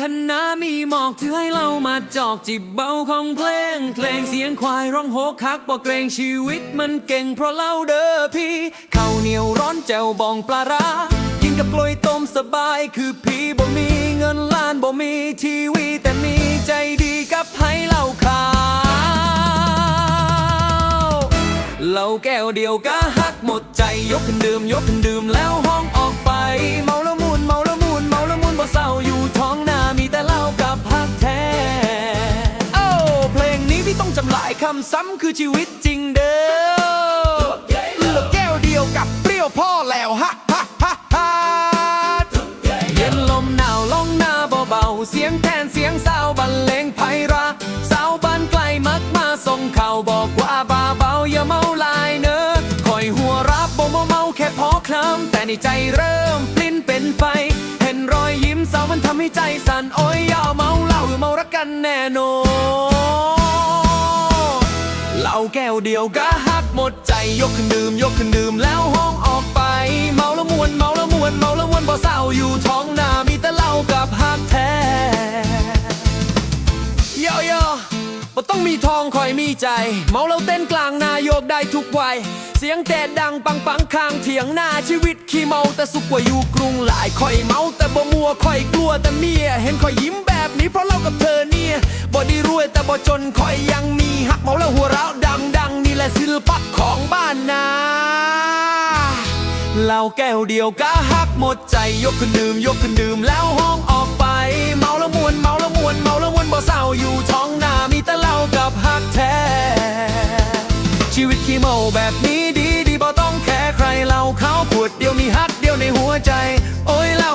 คันนามีหมอกถือให้เรามาจอกจิบเบาของเพลง เพลงเสียงควายร้องโหกคักบอกเกรงชีวิตมันเก่งเพราะเล่าเด้อพี่ข้าวเหนียวร้อนแจ่วบองปลาร้ากินกับกล้วยต้มสบายคือพี่บ่มีเงินล้านบ่มีทีวีแต่มีใจดีกับให้เหล่าขาวเหล้าแก้วเดียวก็ฮักหมดใจยกขึ้นดื่มยกขึ้นายคำซ้ำคือชีวิตจริงเด้อเหลือแก้วเดียวกับเปรี้ยวพ่อแล้วฮะฮะฮะฮะเย็นลมหนาวลงหน้าเบาๆเสียงแทนเสียงสาวบรรเลงไพเราะสาวบ้านไกลมักมาส่งข่าวบอกว่าบาเบาอย่าเมาลายเนอะคอยหัวรับบ่เมาเมาแค่พอคล้ำแต่ในใจเริ่มปลิ้นเป็นไฟ เห็นรอยยิ้มสาวมันทำให้ใจสั่นโอ้ยอย่าเมาเหล้าหรือเมารักกันแน่นอน วเดียวก็ฮักหมดใจยกขึ้นดื่ม ยกขึ้นดื่มแล้วห้องออกไป เมาแล้วมวนเมาแล้วมวนเมาแล้วมวนบ่เศร้าอยู่ท้องนามีแต่เหล้ากับฮักแท้โยโย่บ่ต้องมีทองคอยมีใจ เมาแล้วเต้นกลางนาโยกได้ทุกวัยเสียงแต่ดังปังปังข้างเถียงหน้าชีวิตขี้เมาแต่สุขกว่าอยู่กรุงหลายคอยเมาแต่บ่มัวคอยกลัวแต่เมีย เห็นคอยยิ้มแบบนี้เพราะเล่ากับเธอเนี่ยบ่ได้รวยแต่บ่จนคอยยังมีหักเมาแล้วหัวเราะ บ้านนาเหล้าแก้วเดียวก็ฮักหมดใจยกขึ้นดื่มยกขึ้นดื่มแล้วห้องออกไป เมาแล้วมวนเมาแล้วมวนเมาแล้วมวนบ่เศร้าอยู่ท้องนามีแต่เหล้ากับฮักแท้ ชีวิตขี้เมาแบบนี้ดีดีบ่ต้องแค่ใครเหล้าเขาขวดเดียวมีฮักเดียวในหัวใจ โอ้ยเหล้า